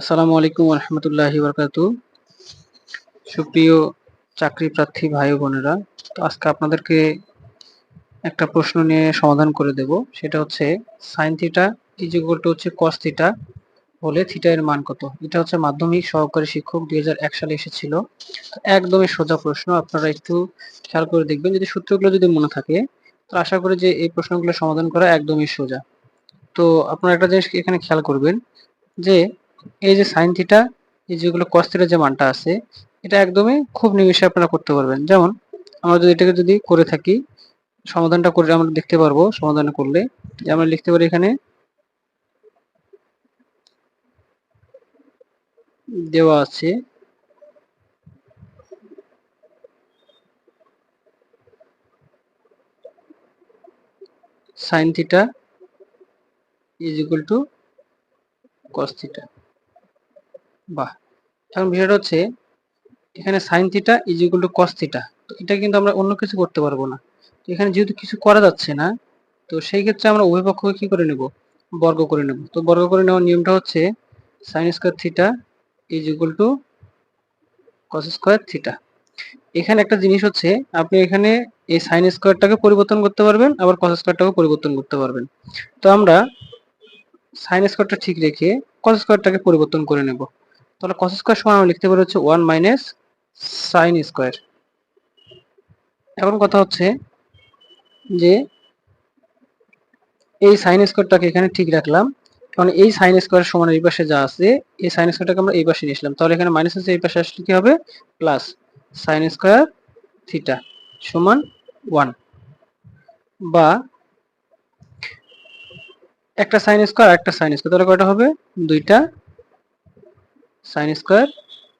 আসসালামু আলাইকুম রহমতুল্লাহ বরকাত সুপ্রিয় চাকরি প্রার্থী ভাই বোনেরা, তো আজকে আপনাদেরকে একটা প্রশ্ন নিয়ে সমাধান করে দেব। সেটা হচ্ছে সাইন থিটা ইজ টু হচ্ছে কস থিটা হলে থিটা এর মান কত? এটা হচ্ছে মাধ্যমিক সহকারী শিক্ষক দুই হাজার এক সালে এসেছিল। একদমই সোজা প্রশ্ন, আপনারা একটু খেয়াল করে দেখবেন। যদি সূত্রগুলো যদি মনে থাকে, তো আশা করি যে এই প্রশ্নগুলো সমাধান করা একদমই সোজা। তো আপনারা একটা জিনিস এখানে খেয়াল করবেন যে এই যে সাইন থিটা এই যেগুলো কস থিটার যে মানটা আছে, এটা একদমই খুব নিমিষে আপনারা করতে পারবেন। যেমন, আমরা যদি এটাকে যদি করে থাকি, সমাধানটা করে আমরা দেখতে পারব, সমাধান করলে। যে আমরা লিখতে পারি এখানে, দেওয়া আছে sine theta is equal to cos theta বাহ। এখন বিষয়টা হচ্ছে, এখানে sine theta is equal to cos theta তো এটা কিন্তু আমরা অন্য কিছু করতে পারব না। এখানে যেহেতু কিছু করা যাচ্ছে না, তো সেই ক্ষেত্রে আমরা উভয় পক্ষকে কি করে নেব? বর্গ করে নেব। তো বর্গ করে নেওয়ার নিয়মটা হচ্ছে sine square theta is equal to cos square theta এখানে একটা জিনিস হচ্ছে, আপনি এখানে এই সাইন স্কোয়ারটাকে পরিবর্তন করতে পারবেন, আবার কস স্কোয়ারটাকে পরিবর্তন করতে পারবেন। তো আমরা সাইন স্কোয়ারটা ঠিক রেখে কস স্কোয়ারটাকে পরিবর্তন করে নেব। তাহলে কস স্কোয়ার সমান আমরা লিখতে পারি হচ্ছে ওয়ান মাইনাস সাইন স্কোয়ার এখন কথা হচ্ছে যে এই সাইন স্কোয়ারটাকে এখানে ঠিক রাখলাম। কারণ এই সাইন স্কোয়ার সমান এই পাশে যা আছে, এই সাইন স্কোয়ারটাকে আমরা এই পাশে নিয়ে আসলাম। তাহলে এখানে মাইনাস আছে, এই পাশে আসলে কি হবে? প্লাস সাইন স্কোয়ার থিটা সমান ওয়ান বা একটা সাইন স্কোয়ার আর একটা সাইন স্কোয়ার তাহলে কয়টা হবে? দুইটা। Sine square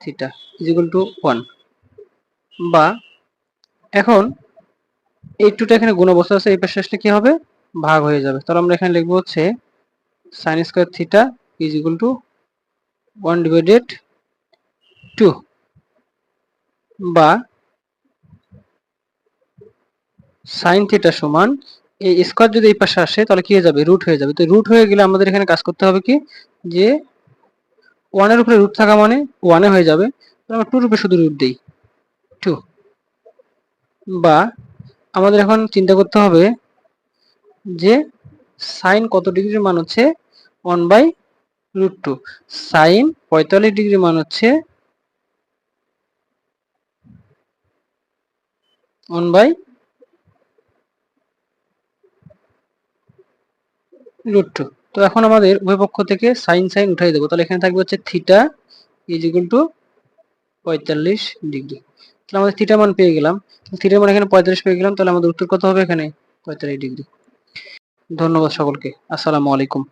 theta is equal to one বা এখন এই টুটা এখানে গুণ অবস্থা আছে, এই পাশে আসলে কি হবে? ভাগ হয়ে যাবে। তাহলে আমরা এখানে লিখব হচ্ছে sine square theta is equal to one divided two বা সাইন থিটা সমান এই স্কোয়ার যদি এই পাশে আসে, তাহলে কি হয়ে যাবে? রুট হয়ে যাবে। তো রুট হয়ে গেলে আমাদের এখানে কাজ করতে হবে কি? যে ওয়ানের উপরে রুট থাকা মানে ওয়ানে হয়ে যাবে। আমরা টু রূপে শুধু রুট দিই। টু বা আমাদের এখন চিন্তা করতে হবে যে সাইন কত ডিগ্রির মান হচ্ছে one by root two sine পঁয়তাল্লিশ ডিগ্রি মান হচ্ছে ওয়ান বাই রুট টু তো এখন আমাদের উভয় পক্ষ থেকে সাইন সাইন উঠাই দেবো। তাহলে এখানে থাকবে হচ্ছে থিটা ইজ ইকুয়াল টু পঁয়তাল্লিশ ডিগ্রি। তাহলে আমাদের থিটা মান পেয়ে গেলাম। থিটার মান এখানে পঁয়তাল্লিশ পেয়ে গেলাম। তাহলে আমাদের উত্তর কত হবে এখানে? পঁয়তাল্লিশ ডিগ্রি। ধন্যবাদ সকলকে। আসসালামু আলাইকুম।